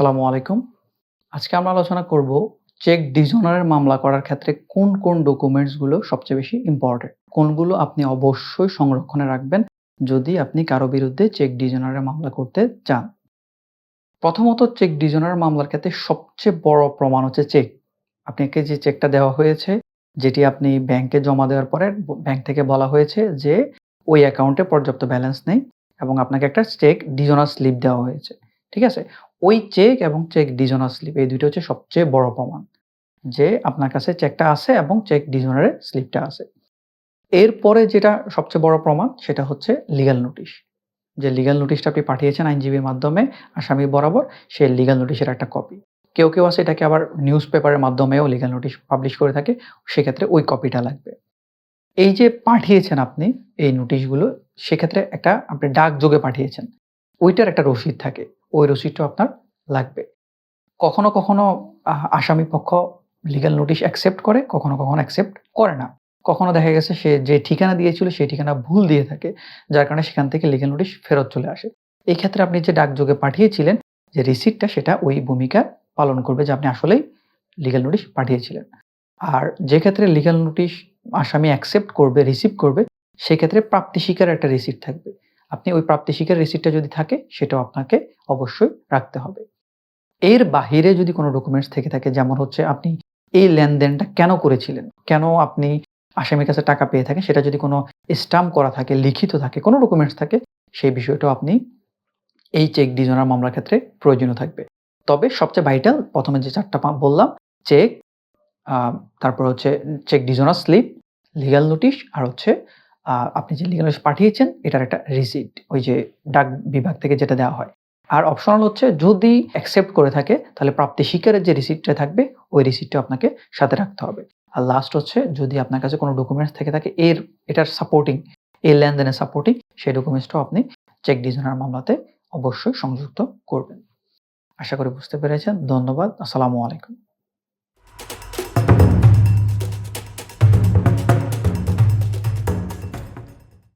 আসসালামু আলাইকুম। আজকে আমরা আলোচনা করব চেক ডিজঅনারের মামলা করার ক্ষেত্রে কোন, কোন ডকুমেন্টসগুলো সবচেয়ে বেশি ইম্পোর্টেন্ট। কোনগুলো আপনি অবশ্যই সংরক্ষণে রাখবেন যদি আপনি কারও বিরুদ্ধে চেক ডিজঅনারের মামলা করতে চান। প্রথমত চেক ডিজঅনার মামলার ক্ষেত্রে সবচেয়ে বড় প্রমাণ হচ্ছে চেক। আপনাকে যে চেকটা দেওয়া হয়েছে, যেটি আপনি ব্যাংকে জমা দেওয়ার পরে ব্যাংক থেকে বলা হয়েছে যে ওই অ্যাকাউন্টে পর্যাপ্ত ব্যালেন্স নেই এবং আপনাকে একটা চেক ডিজঅনার স্লিপ দেওয়া হয়েছে। ঠিক আছে? ওই চেক এবং চেক ডিজঅনার স্লিপ এই দুইটা হচ্ছে সবচেয়ে বড় প্রমাণ। যে আপনার কাছে চেকটা আছে এবং চেক ডিজঅনারের স্লিপটা আছে। এরপরে যেটা সবচেয়ে বড় প্রমাণ সেটা হচ্ছে লিগ্যাল নোটিশ। যে লিগ্যাল নোটিশটা আপনি পাঠিয়েছেন আইনজীবীর মাধ্যমে আসামি বরাবর সেই লিগ্যাল নোটিশের একটা কপি। কেউ, কেউ আছে এটাকে আবার নিউজ পেপারের মাধ্যমেও লিগাল নোটিশ পাবলিশ করে থাকে। সেক্ষেত্রে ওই কপিটা লাগবে। এই যে পাঠিয়েছেন আপনি এই নোটিশগুলো সেক্ষেত্রে একটা আপনি ডাকযোগে পাঠিয়েছেন। ওইটার একটা রসিদ থাকে। ওই রসিদটাও আপনার লাগবে। কখনো, কখনো আসামি পক্ষ লিগ্যাল নোটিশ অ্যাকসেপ্ট করে, কখনো, কখনো অ্যাকসেপ্ট করে না। কখনো দেখা গেছে সে যে ঠিকানা দিয়েছিল সেই ঠিকানা ভুল দিয়ে থাকে। যার কারণে সেখান থেকে লিগাল নোটিশ ফেরত চলে আসে। এই ক্ষেত্রে আপনি যে ডাকযোগে পাঠিয়েছিলেন যে রিসিটটা সেটা ওই ভূমিকা পালন করবে যে আপনি আসলেই লিগ্যাল নোটিশ পাঠিয়েছিলেন। আর যে ক্ষেত্রে লিগ্যাল নোটিশ আসামি অ্যাকসেপ্ট করবে, রিসিভ করবে সেক্ষেত্রে প্রাপ্তি স্বীকারের একটা রিসিট থাকবে। আপনি ওই প্রাপ্তি স্বীকারের রিসিটটা যদি থাকে সেটাও আপনাকে অবশ্যই রাখতে হবে। এর বাহিরে যদি কোনো ডকুমেন্টস থেকে থাকে যেমন হচ্ছে আপনি এই লেনদেনটা কেন করেছিলেন? কেন আপনি আসামির কাছে টাকা পেয়ে থাকেন সেটা যদি কোনো স্টাম্প করা থাকে, লিখিত থাকে, কোনো ডকুমেন্টস থাকে সেই বিষয়টাও আপনি এই চেক ডিজঅনার মামলার ক্ষেত্রে প্রয়োজনীয় থাকবে। তবে সবচেয়ে ভাইটাল প্রথমে যে ৪ টা বললাম চেক, তারপর হচ্ছে cheque dishonour slip, legal notice আর হচ্ছে আপনি যে নোটিশ পাঠিয়েছেন, এটার একটা রিসিট। ওই যে ডাক বিভাগ থেকে যেটা দেওয়া হয়। আর অপশনাল হচ্ছে, যদি অ্যাকসেপ্ট করে থাকে, তাহলে প্রাপ্তি শিকারের যে রিসিপ্টটা থাকবে, ওই রিসিপ্টটা আপনাকে সাথে রাখতে হবে। আর লাস্ট হচ্ছে, যদি আপনার কাছে কোনো ডকুমেন্টস থেকে থাকে, এর, এটার সাপোর্টিং এই লেনদেনের সাপোর্টিং সেই ডকুমেন্টসটাও আপনি চেক ডিজঅনার মামলাতে অবশ্যই সংযুক্ত করবেন। আশা করি বুঝতে পেরেছেন। ধন্যবাদ। আসসালামু আলাইকুম।